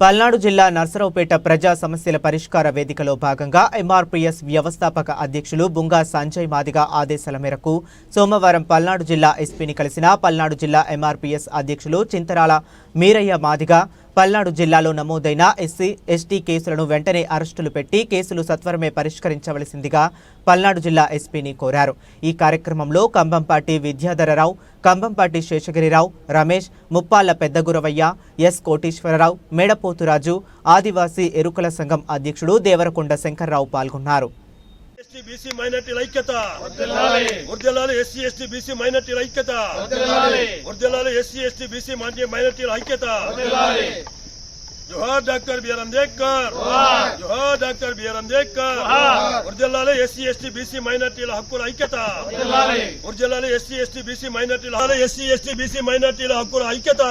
పల్నాడు జిల్లా నర్సరావుపేట ప్రజా సమస్యల పరిష్కార వేదికలో భాగంగా ఎంఆర్పీఎస్ వ్యవస్థాపక అధ్యక్షులు బుంగా సంజయ్ మాదిగ ఆదేశాల మేరకు సోమవారం పల్నాడు జిల్లా ఎస్పీని కలిసిన పల్నాడు జిల్లా ఎంఆర్పీఎస్ అధ్యక్షులు చింతరాల మీరయ్య మాదిగ పల్నాడు జిల్లాలో నమోదైన ఎస్సీ ఎస్టీ కేసులను వెంటనే అరెస్టులు పెట్టి కేసులు సత్వరమే పరిష్కరించవలసిందిగా పల్నాడు జిల్లా ఎస్పీని కోరారు. ఈ కార్యక్రమంలో కంబంపాటి విద్యాధరరావు కంబంపాటి శేషగిరిరావు రమేష్ ముప్పాళ్ళ పెద్దగురవయ్య ఎస్ కోటీశ్వరరావు మేడపోతురాజు ఆదివాసీ ఎరుకల సంఘం అధ్యక్షుడు దేవరకొండ శంకర్రావు పాల్గొన్నారు. ఎస్టీ బీసీ మైనార్టీల ఐక్యత వర్దిల్లాలి ఎస్సీ ఎస్టీ బీసీ మైనార్టీల ఐక్యత వర్దిల్లాలి ఎస్సీ ఎస్టీ బీసీ మైనార్టీల ఐక్యత జోహార్ డాక్టర్ బిఆర్ అంబేద్కర్ జోహార్ డాక్టర్ బిఆర్ అంబేద్కర్ వర్దిల్లాలి ఎస్సీ ఎస్టీ బీసీ మైనార్టీల హక్కుల ఐక్యత వర్దిల్లాలి ఎస్సీ ఎస్టీ బీసీ మైనార్టీల ఎస్సీ ఎస్టీ బీసీ మైనార్టీల హక్కుల ఐక్యత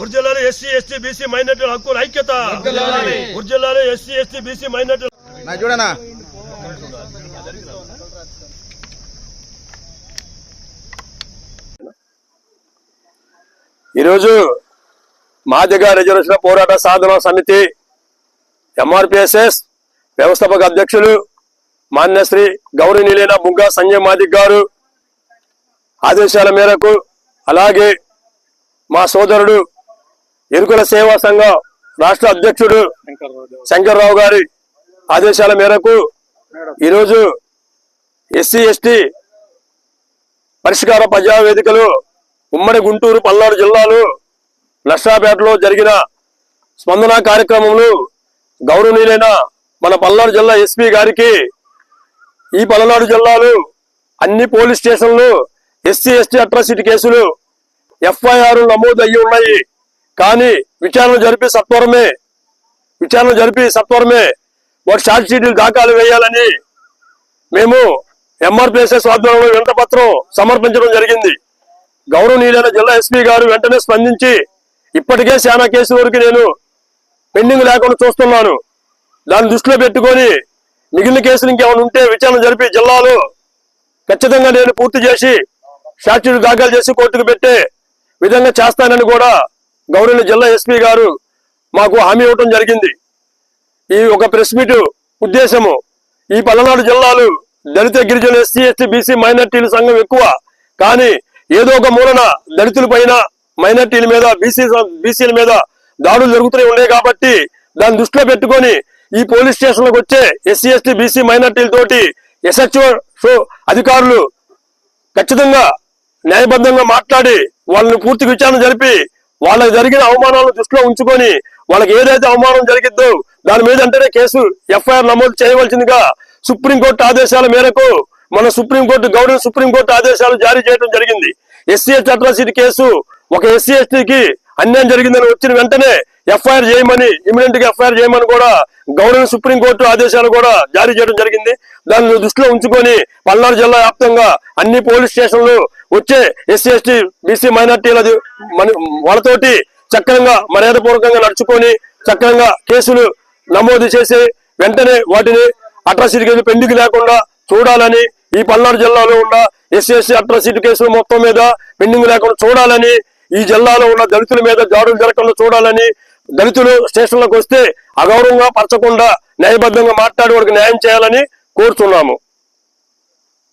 వర్దిల్లాలి ఎస్సీ ఎస్టీ బీసీ మైనార్టీల హక్కుల ఐక్యత వర్దిల్లాలి ఎస్సీ ఎస్టీ బీసీ మైనార్టీల నా చూడనా ఈరోజు మాదిగ రిజర్వేషన్ పోరాట సాధన సమితి ఎంఆర్పిఎస్ఎస్ వ్యవస్థాపక అధ్యక్షులు మాన్యశ్రీ గౌరవనీయులైన బుగ్గా సంజయ్ మాదిక్ గారు ఆదేశాల మేరకు అలాగే మా సోదరుడు ఎరుకుల సేవా సంఘం రాష్ట్ర అధ్యక్షుడు శంకర్రావు గారి ఆదేశాల మేరకు ఈరోజు ఎస్సీ ఎస్టీ పరిష్కార ప్రజా వేదికలు ఉమ్మడి గుంటూరు పల్నాడు జిల్లాలో నష్టాపేటలో జరిగిన స్పందన కార్యక్రమంలో గౌరవనీయులైన మన పల్నాడు జిల్లా ఎస్పీ గారికి ఈ పల్నాడు జిల్లాలో అన్ని పోలీస్ స్టేషన్లు ఎస్సీ ఎస్టీ అట్రాసిటీ కేసులు ఎఫ్ఐఆర్ నమోదు అయ్యి ఉన్నాయి. కానీ విచారణ జరిపి సత్వరమే విచారణ జరిపి సత్వరమే వాటి షార్ట్ షీట్లు దాఖలు వేయాలని మేము ఎంఆర్పిఎస్ఎస్ ఆధ్వర్యంలో వింత పత్రం సమర్పించడం జరిగింది. గౌరవనీయులైన జిల్లా ఎస్పీ గారు వెంటనే స్పందించి ఇప్పటికే చాలా కేసు వరకు నేను పెండింగ్ లేకుండా చూస్తున్నాను. దాన్ని దృష్టిలో పెట్టుకొని మిగిలిన కేసులు ఇంకేమైనా ఉంటే విచారణ జరిపి జిల్లాలో ఖచ్చితంగా నేను పూర్తి చేసి షార్ట్షీట్ దాఖలు చేసి కోర్టుకు పెట్టే విధంగా చేస్తానని కూడా గౌరవ జిల్లా ఎస్పీ గారు మాకు హామీ ఇవ్వటం జరిగింది. ఈ ఒక ప్రెస్ మీట్ ఉద్దేశము. ఈ పల్నాడు జిల్లాలు దళిత గిరిజన ఎస్సీ ఎస్టీ బీసీ మైనార్టీల సంఘం ఎక్కువ. కానీ ఏదో ఒక మూలన దళితుల పైన మైనార్టీల మీద బీసీ బీసీల మీద దాడులు జరుగుతూనే ఉన్నాయి కాబట్టి దాన్ని దృష్టిలో పెట్టుకొని ఈ పోలీస్ స్టేషన్లకు వచ్చే ఎస్సీ ఎస్టీ బీసీ మైనార్టీల తోటి ఎస్హెచ్ఓ అధికారులు ఖచ్చితంగా న్యాయబద్ధంగా మాట్లాడి వాళ్ళని పూర్తి విచారణ జరిపి వాళ్ళకి జరిగిన అవమానాలను దృష్టిలో ఉంచుకొని వాళ్ళకి ఏదైతే అవమానం జరిగిద్దో దాని మీద అంటేనే కేసు ఎఫ్ఐఆర్ నమోదు చేయవలసిందిగా సుప్రీంకోర్టు ఆదేశాల మేరకు మన సుప్రీంకోర్టు గౌరవ సుప్రీంకోర్టు ఆదేశాలు జారీ చేయడం జరిగింది. ఎస్సీ అట్రాసిటీ కేసు ఒక ఎస్సీ ఎస్టీకి అన్యాయం జరిగిందని వచ్చిన వెంటనే ఎఫ్ఐఆర్ చేయమని ఇమీడియట్గా ఎఫ్ఐఆర్ చేయమని కూడా గౌరవ సుప్రీంకోర్టు ఆదేశాలు కూడా జారీ చేయడం జరిగింది. దాన్ని దృష్టిలో ఉంచుకొని పల్నాడు జిల్లా వ్యాప్తంగా అన్ని పోలీస్ స్టేషన్లు వచ్చే ఎస్సీ ఎస్టీ బీసీ మైనార్టీల వాళ్ళతోటి చక్రంగా మర్యాదపూర్వకంగా నడుచుకొని చక్రంగా కేసులు నమోదు చేసి వెంటనే వాటిని అట్రాసిటీ కేసులు పెండింగ్ లేకుండా చూడాలని ఈ పల్నాడు జిల్లాలో ఉన్న ఎస్సీ అట్రాసిటీ కేసులు మొత్తం మీద పెండింగ్ లేకుండా చూడాలని ఈ జిల్లాలో ఉన్న దళితుల మీద దాడులు జరగకుండా చూడాలని దళితులు స్టేషన్లకు వస్తే అగౌరవంగా పరచకుండా న్యాయబద్ధంగా మాట్లాడి వాడికి న్యాయం చేయాలని కోరుతున్నాము.